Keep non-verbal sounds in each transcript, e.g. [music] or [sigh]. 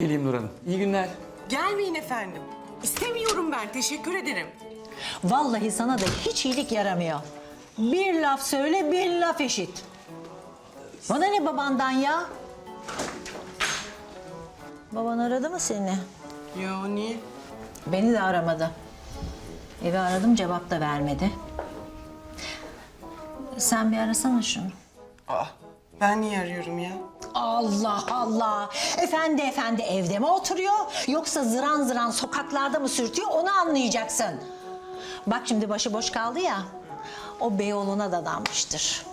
Geleyim Nur Hanım. İyi günler. Gelmeyin efendim. İstemiyorum ben. Teşekkür ederim. Vallahi sana da hiç iyilik yaramıyor. Bir laf söyle, bir laf eşit. Bana ne babandan ya? Baban aradı mı seni? Yo niye? Beni de aramadı. Evi aradım, cevap da vermedi. Sen bir arasana şunu. Aa, ben niye arıyorum ya? Allah Allah! Efendi efendi evde mi oturuyor yoksa zıran zıran sokaklarda mı sürtüyor onu anlayacaksın. Bak şimdi başıboş kaldı ya, o Beyoğlu'na dadanmıştır.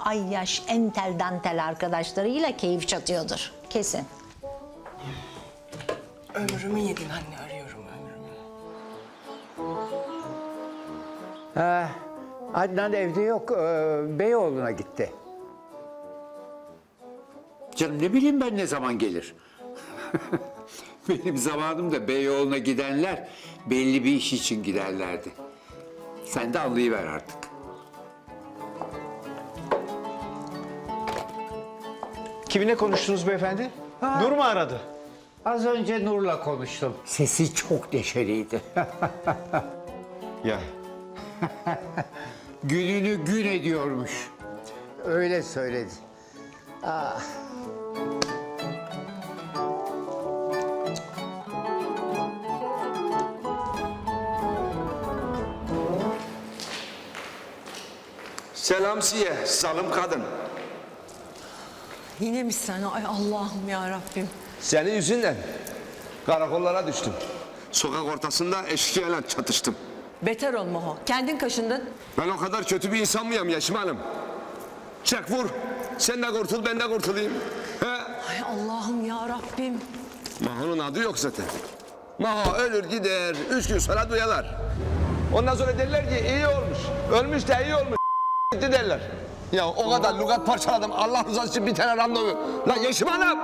Ay yaş entel dantel arkadaşlarıyla keyif çatıyordur kesin. Ömrümü yedin anne arıyorum ömrümü. Ha, Adnan evde yok. Ee, Beyoğlu'na gitti. Canım ne bileyim ben ne zaman gelir. [laughs] Benim zamanımda Beyoğlu'na gidenler belli bir iş için giderlerdi. Sen de anlayıver artık. Kiminle konuştunuz beyefendi? Nur mu aradı? Az önce Nur'la konuştum. Sesi çok neşeliydi. [laughs] Ya Gününü gün ediyormuş. Öyle söyledi. Selam siye, zalim kadın. Yine mi sen? Ay Allah'ım ya Rabbim. Senin yüzünden karakollara düştüm. Sokak ortasında eşkıyalar çatıştım. Beter ol Moho. Kendin kaşındın. Ben o kadar kötü bir insan mıyım Yeşim Hanım? Çek vur. Sen de kurtul, ben de kurtulayım. He? Ay Allah'ım ya Rabbim. Maho'nun adı yok zaten. Maho ölür gider, üç gün sonra duyarlar. Ondan sonra derler ki iyi olmuş, ölmüş de iyi olmuş gitti derler. Ya o kadar lugat parçaladım, Allah rızası için bir tane randevu. Lan Yeşim Hanım!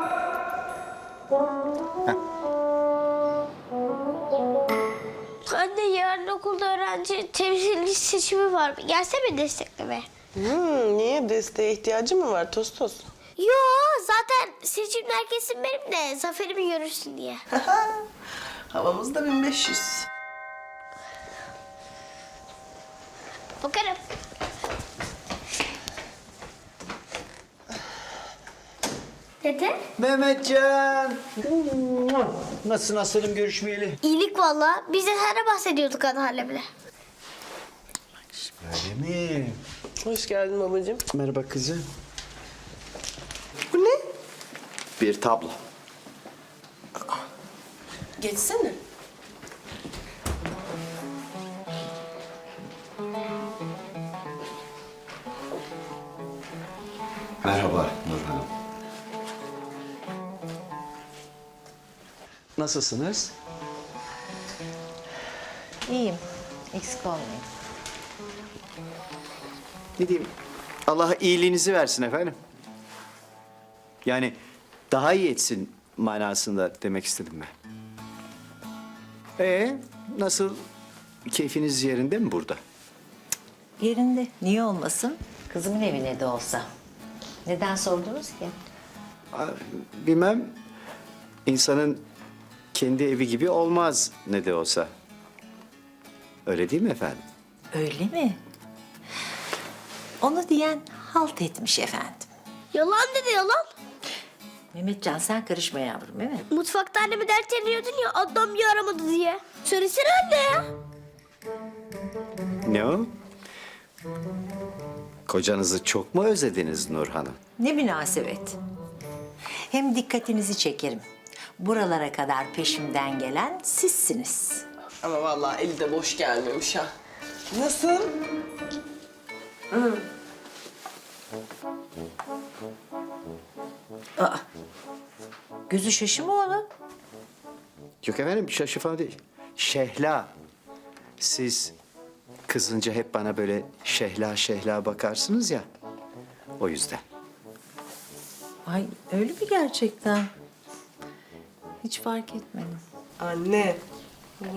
Anne yarın okulda öğrenci temsilci seçimi var. Gelsene desteklemeye. Hmm, niye? Desteğe ihtiyacı mı var Tostos? Yo zaten seçimler kesin benim de zaferimi görürsün diye. [laughs] Havamız da 1500. Bakarım. Dede? Mehmetcan. Nasılsın aslanım görüşmeyeli? İyilik valla. Biz de sana bahsediyorduk anneannemle. Öyle mi? Hoş geldin babacığım. Merhaba kızım. Bu ne? Bir tablo. Geçsene. Merhaba Nur Hanım. Nasılsınız? İyiyim, eksik olmayın. Ne diyeyim? Allah iyiliğinizi versin efendim. Yani daha iyi etsin manasında demek istedim ben. Ee, nasıl? Keyfiniz yerinde mi burada? Yerinde, niye olmasın? Kızımın evine de olsa. Neden sordunuz ki? Aa, Bilmem. İnsanın kendi evi gibi olmaz ne de olsa. Öyle değil mi efendim? Öyle mi? Onu diyen halt etmiş efendim. Yalan dedi yalan. Mehmetcan sen karışma yavrum değil mi? Mutfakta annemi dert ediyordun ya Adnan bir aramadı diye. Söylesene anne ya. Ne o? Kocanızı çok mu özlediniz Nur Hanım? Ne münasebet. Hem dikkatinizi çekerim. Buralara kadar peşimden gelen sizsiniz. Ama vallahi eli de boş gelmemiş ha. Nasıl? Gözü şaşı mı onun? Yok efendim şaşı falan değil. Şehla. Siz kızınca hep bana böyle şehla şehla bakarsınız ya. O yüzden. Ay öyle mi gerçekten? Hiç fark etmedim. Anne.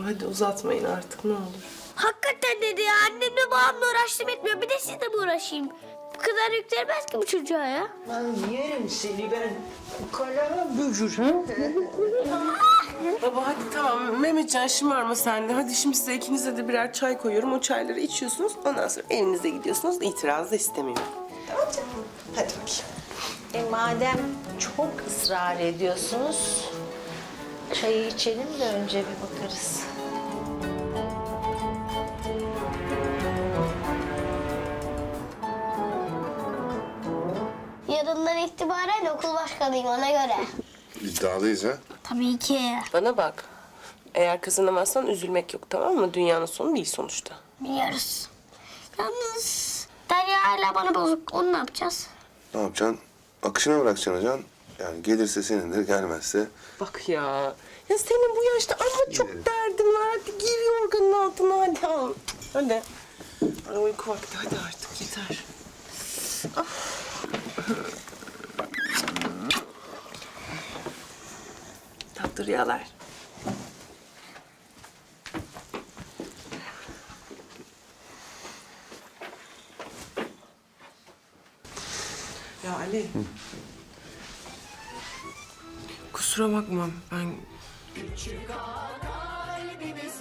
Hadi uzatmayın artık ne olur. Hakikaten dedi ya. Annemle babamla uğraştım etmiyor. Bir de sizle mi uğraşayım? Bu kadar yüklenmez ki bu çocuğa ya. Ben yerim seni ben. Baba hadi tamam Mehmetcan şımarma sen de. Hadi şimdi size ikinize de birer çay koyuyorum. O çayları içiyorsunuz. Ondan sonra evinize gidiyorsunuz. İtiraz da istemiyorum. Tamam canım. Hadi bakayım. E madem çok ısrar ediyorsunuz, çayı içelim de önce bir bakarız. Yarından itibaren okul başkanıyım ona göre. İddialıyız ha. Tabii ki. Bana bak. Eğer kazanamazsan üzülmek yok tamam mı? Dünyanın sonu değil sonuçta. Biliyoruz. Yalnız Derya hala bana bozuk. Onu ne yapacağız? Ne yapacaksın? Akışına bırakacaksın hocam. Yani gelirse senindir, gelmezse. Bak ya. Ya senin bu yaşta ama çok derdin var. Hadi gir yorganın altına hadi al. Hadi. Hadi uyku vakti hadi artık yeter. Ah. Tatlı rüyalar. Ya Ali. Kusura bakma ben